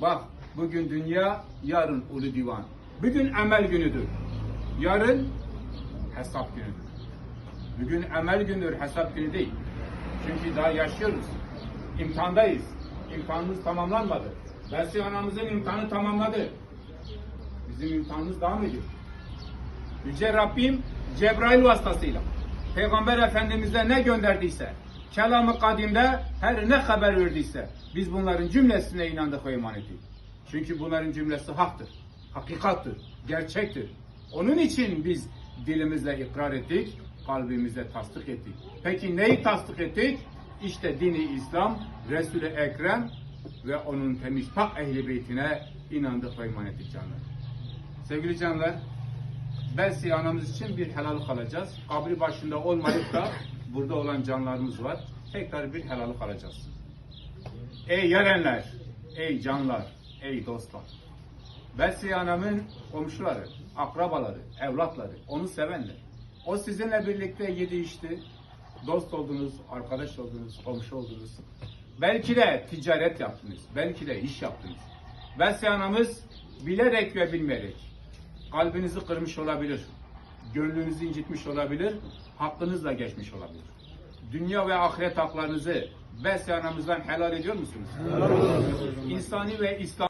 Bak bugün dünya, yarın ulu divan. Bugün emel günüdür. Yarın hesap günüdür. Bugün emel gündür, hesap günü değil. Çünkü daha yaşıyoruz. İmtihandayız. İmtihanımız tamamlanmadı. Besli anamızın imtihanı tamamladı. Bizim imtihanımız devam ediyor. Yüce Rabbim Cebrail vasıtasıyla Peygamber Efendimiz'e ne gönderdiyse kelamı kadimde her ne haber verdiyse biz bunların cümlesine inandık ve iman ettik. Çünkü bunların cümlesi haktır, hakikattır, gerçektir. Onun için biz dilimizle ikrar ettik, kalbimizle tasdik ettik. Peki neyi tasdik ettik? İşte dini İslam, Resul-i Ekrem ve onun temiz pak ehli beytine inandık ve iman ettik canlar. Sevgili canlar, Belki anamız için bir helalık alacağız. Kabri başında olmayıp da burada olan canlarımız var. Tekrar bir helalık alacağız. Ey yerenler, ey canlar, ey dostlar. Belki anamın komşuları, akrabaları, evlatları, onu sevenler. O sizinle birlikte yedi içti. Dost oldunuz, arkadaş oldunuz, komşu oldunuz. Belki de ticaret yaptınız, belki de iş yaptınız. Belki anamız bilerek ve bilmeyerek kalbinizi kırmış olabilir. Gönlünüzü incitmiş olabilir. Hakkınızla geçmiş olabilir. Dünya ve ahiret haklarınızı besyanamızdan helal ediyor musunuz? İnsani ve İslam